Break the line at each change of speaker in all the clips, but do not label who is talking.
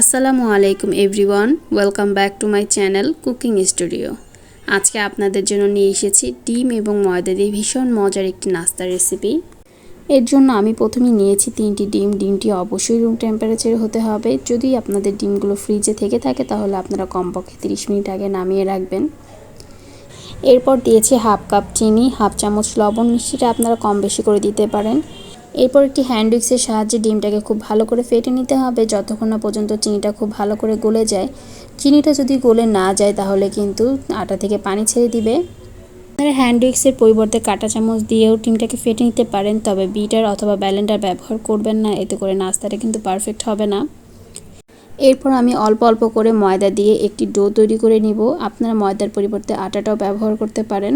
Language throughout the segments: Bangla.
আসসালামু আলাইকুম everyone, welcome back to my channel cooking studio. আজকে আপনাদের জন্য নিয়ে এসেছি ডিম এবং ময়দা দিয়ে ভীষণ মজার একটি নাস্তার রেসিপি। এর জন্য আমি প্রথমে নিয়েছি তিনটি ডিম। ডিমটি অবশ্যই রুম টেম্পারেচারে হতে হবে। যদি আপনাদের ডিমগুলো ফ্রিজে থেকে থাকে, তাহলে আপনারা কমপক্ষে তিরিশ মিনিট আগে নামিয়ে রাখবেন। এরপর দিয়েছি হাফ কাপ চিনি হাফ চামচ লবণ। মিষ্টিটা আপনারা কম বেশি করে দিতে পারেন। এরপর একটি হ্যান্ড উইক্সের সাহায্যে ডিমটাকে খুব ভালো করে ফেটে নিতে হবে। যতক্ষণ না পর্যন্ত চিনিটা খুব ভালো করে গলে যায়, চিনিটা যদি গলে না যায় তাহলে কিন্তু আটা থেকে পানি ছেড়ে দিবে। আপনারা হ্যান্ড উইক্সের পরিবর্তে কাঁটা চামচ দিয়েও ডিমটাকে ফেটে নিতে পারেন, তবে বিটার অথবা ব্যালেন্ডার ব্যবহার করবেন না। এতে করে নাস্তাটা কিন্তু পারফেক্ট হবে না। এরপর আমি অল্প অল্প করে ময়দা দিয়ে একটি ডো তৈরি করে নিব। আপনারা ময়দার পরিবর্তে আটাটাও ব্যবহার করতে পারেন।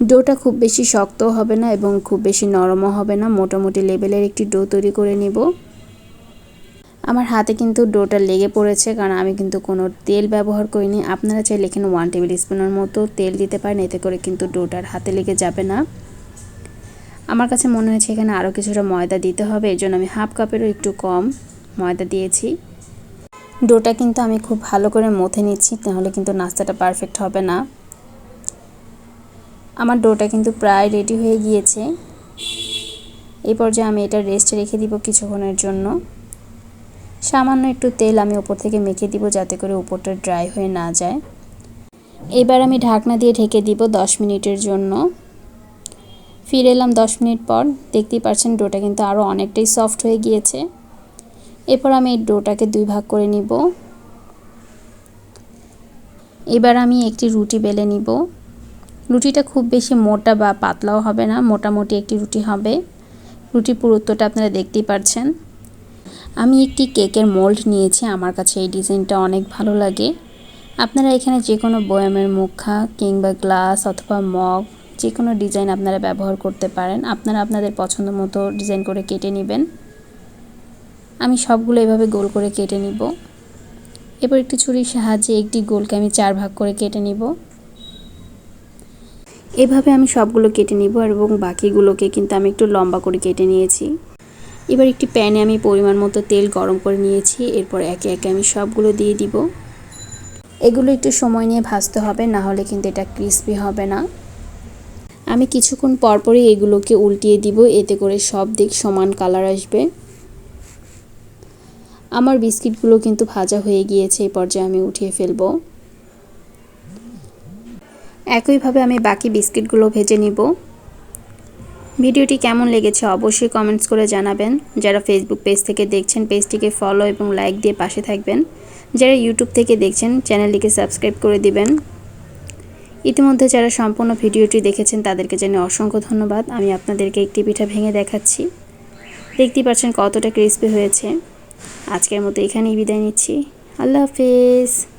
ডোটা খুব বেশি শক্তও হবে না এবং খুব বেশি নরমও হবে না। মোটামুটি লেভেলের একটি ডো তৈরি করে নিব। আমার হাতে কিন্তু ডোটা লেগে পড়েছে, কারণ আমি কিন্তু কোনো তেল ব্যবহার করিনি। আপনারা চাইলে এখানে ওয়ান টেবিল স্পুনের মতো তেল দিতে পারেন, এতে করে কিন্তু ডোটার হাতে লেগে যাবে না। আমার কাছে মনে হয়েছে এখানে আরও কিছুটা ময়দা দিতে হবে এই জন্য আমি হাফ কাপেরও একটু কম ময়দা দিয়েছি। ডোটা কিন্তু আমি খুব ভালো করে মথে নিচ্ছি, তাহলে কিন্তু নাস্তাটা পারফেক্ট হবে না। আমার ডোটা কিন্তু প্রায় রেডি হয়ে গিয়েছে। এই পর্যায়ে আমি এটা রেস্টে রেখে দিব কিছুক্ষণের জন্য। সামান্য একটু তেল আমি ওপর থেকে মেখে দিব যাতে করে উপরটা ড্রাই হয়ে না যায়। এবার আমি ঢাকনা দিয়ে ঢেকে দিব দশ মিনিটের জন্য। ফিরে এলাম দশ মিনিট পর। দেখতেই পাচ্ছেন ডোটা কিন্তু আরও অনেকটাই সফট হয়ে গিয়েছে। এরপর আমি এই ডোটাকে দুই ভাগ করে নিব। এবার আমি একটি রুটি বেলে নিব। রুটিটা খুব বেশি মোটা বা পাতলাও হবে না, মোটামুটি একটি রুটি হবে। রুটি পুরুত্বটা আপনারা দেখতেই পারছেন। আমি একটি কেকের মোল্ড নিয়েছি, আমার কাছে এই ডিজাইনটা অনেক ভালো লাগে। আপনারা এখানে যে কোনো বয়ামের মুখা কিংবা গ্লাস অথবা মগ যে কোনো ডিজাইন আপনারা ব্যবহার করতে পারেন। আপনারা আপনাদের পছন্দ মতো ডিজাইন করে কেটে নেবেন। আমি সবগুলো এভাবে গোল করে কেটে নিব। এবার একটি ছুরির সাহায্যে একটি গোলকে আমি চার ভাগ করে কেটে নিব। এভাবে আমি সবগুলো কেটে নিব এবং বাকিগুলোকে কিন্তু আমি একটু লম্বা করে কেটে নিয়েছি। এবার একটি প্যানে আমি পরিমাণ মতো তেল গরম করে নিয়েছি, এরপর একে একে আমি সবগুলো দিয়ে দিব। এগুলো একটু সময় নিয়ে ভাজতে হবে, না হলে কিন্তু এটা ক্রিস্পি হবে না। আমি কিছুক্ষণ পরপরই এগুলোকে উল্টিয়ে দিব, এতে করে সব দিক সমান কালার আসবে। আমার বিস্কিটগুলো কিন্তু ভাজা হয়ে গিয়েছে এই পর্যায়ে আমি উঠিয়ে ফেলব। একইভাবে আমি বাকি বিস্কিটগুলো ভেজে নিব। ভিডিওটি কেমন লেগেছে অবশ্যই কমেন্টস করে জানাবেন। যারা ফেসবুক পেজ থেকে দেখছেন পেজটিকে ফলো এবং লাইক দিয়ে পাশে থাকবেন। যারা ইউটিউব থেকে দেখছেন চ্যানেলটিকে সাবস্ক্রাইব করে দিবেন। ইতিমধ্যে যারা সম্পূর্ণ ভিডিওটি দেখেছেন, তাদেরকে জানিয়ে অসংখ্য ধন্যবাদ। আমি আপনাদেরকে একটি পিঠা ভেঙে দেখাচ্ছি। দেখতেই পাচ্ছেন কতটা ক্রিস্পি হয়েছে। আজকের মতো এখানেই বিদায় নিচ্ছি। আল্লাহ হাফেজ।